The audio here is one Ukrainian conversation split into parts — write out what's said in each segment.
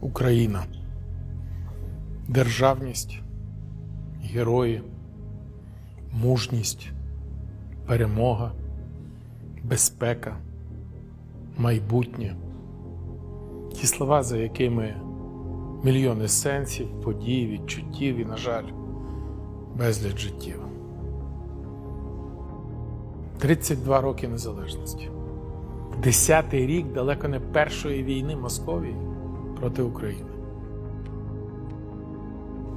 Україна. Державність, герої, мужність, перемога, безпека, майбутнє. Ті слова, за якими мільйони сенсів, подій, відчуттів і, на жаль, безліч життів. 32 роки незалежності. Десятий рік далеко не першої війни Московії проти України.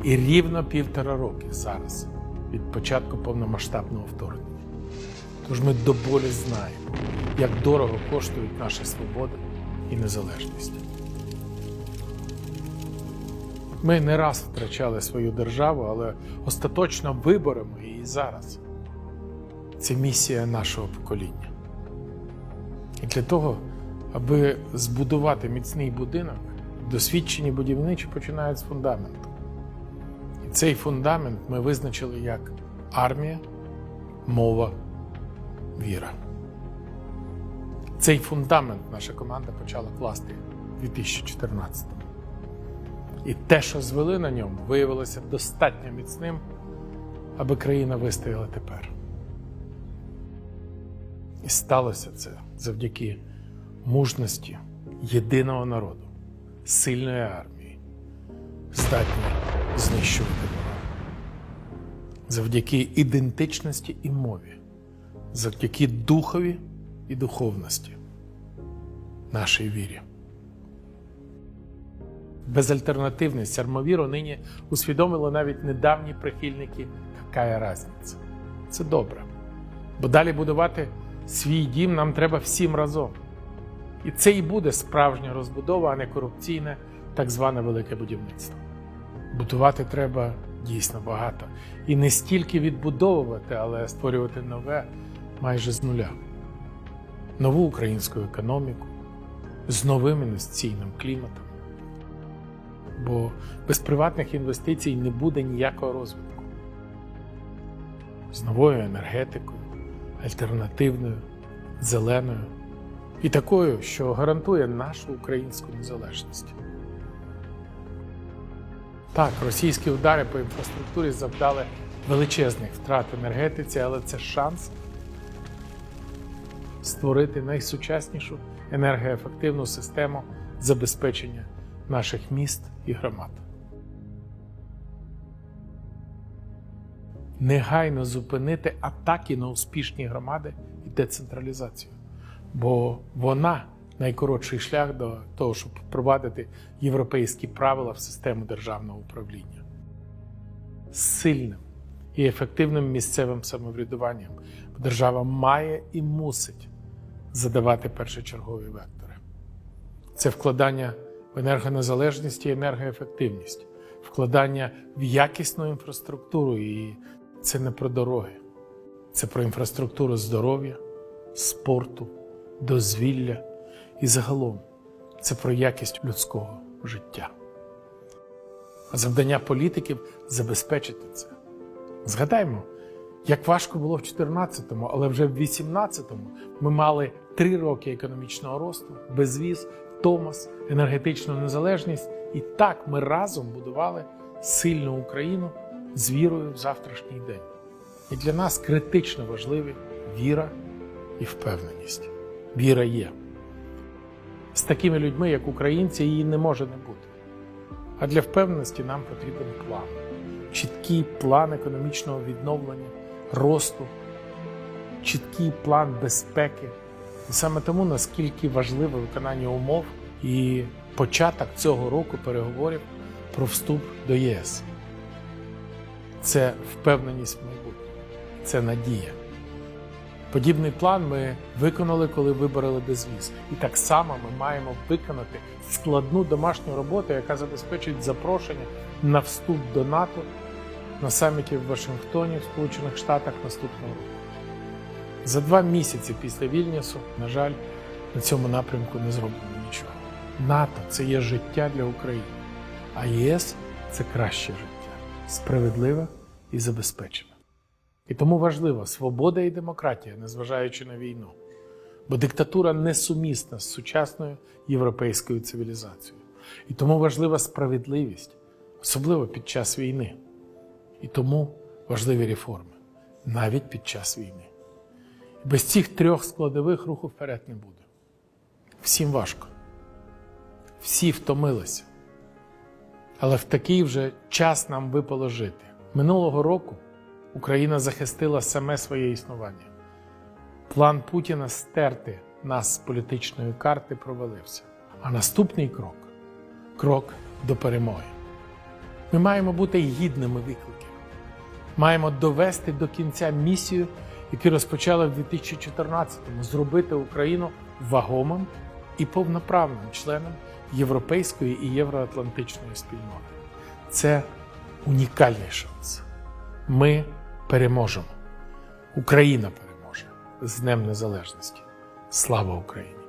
І рівно півтора роки зараз від початку повномасштабного вторгнення. Тож ми до болі знаємо, як дорого коштують наша свобода і незалежність. Ми не раз втрачали свою державу, але остаточно виборемо її зараз. Це місія нашого покоління. І для того, аби збудувати міцний будинок, досвідчені будівничі починають з фундаменту. І цей фундамент ми визначили як армія, мова, віра. Цей фундамент наша команда почала класти у 2014-му. І те, що звели на ньому, виявилося достатньо міцним, аби країна вистояла тепер. І сталося це завдяки мужності єдиного народу, сильної армії, здатній знищувати ворога. Завдяки ідентичності і мові, завдяки духові і духовності, нашій вірі. Безальтернативність армовіру нині усвідомили навіть недавні прихильники «Какая разниця. Це добре. Бо далі будувати свій дім нам треба всім разом. І це і буде справжня розбудова, а не корупційне так зване велике будівництво. Будувати треба дійсно багато. І не стільки відбудовувати, але створювати нове майже з нуля. Нову українську економіку з новим інвестиційним кліматом. Бо без приватних інвестицій не буде ніякого розвитку. З новою енергетикою, альтернативною, зеленою і такою, що гарантує нашу українську незалежність. Так, російські удари по інфраструктурі завдали величезних втрат енергетиці, але це шанс створити найсучаснішу енергоефективну систему забезпечення наших міст і громад. Негайно зупинити атаки на успішні громади і децентралізацію, бо вона найкоротший шлях до того, щоб впровадити європейські правила в систему державного управління. Сильним і ефективним місцевим самоврядуванням держава має і мусить задавати першочергові вектори. Це вкладання в енергонезалежність і енергоефективність, вкладання в якісну інфраструктуру, і це не про дороги, це про інфраструктуру здоров'я, спорту, дозвілля і загалом це про якість людського життя. А завдання політиків забезпечити це. Згадаймо, як важко було в 2014-му, але вже в 2018-му ми мали три роки економічного росту, безвіз, Томас, енергетичну незалежність. І так ми разом будували сильну Україну з вірою в завтрашній день. І для нас критично важливі віра і впевненість. Віра є. З такими людьми, як українці, її не може не бути. А для впевненості нам потрібен план, чіткий план економічного відновлення, росту, чіткий план безпеки. І саме тому наскільки важливе виконання умов і початок цього року переговорів про вступ до ЄС. Це впевненість в майбутнє, це надія. Подібний план ми виконали, коли вибороли безвіз. І так само ми маємо виконати складну домашню роботу, яка забезпечить запрошення на вступ до НАТО на саміті в Вашингтоні в Сполучених Штатах наступного року. За два місяці після Вільнюсу, на жаль, на цьому напрямку не зроблено нічого. НАТО це є життя для України, а ЄС це краще життя, справедливе і забезпечене. І тому важлива свобода і демократія, незважаючи на війну. Бо диктатура несумісна з сучасною європейською цивілізацією. І тому важлива справедливість, особливо під час війни. І тому важливі реформи навіть під час війни. Без цих трьох складових руху вперед не буде. Всім важко. Всі втомилися. Але в такий вже час нам випало жити. Минулого року Україна захистила саме своє існування. План Путіна стерти нас з політичної карти провалився. А наступний крок крок до перемоги. Ми маємо бути гідними викликів. Маємо довести до кінця місію, яку розпочали в 2014-му, зробити Україну вагомим і повноправним членом європейської і євроатлантичної спільноти. Це унікальний шанс. Ми переможемо. Україна переможе з Днем Незалежності. Слава Україні!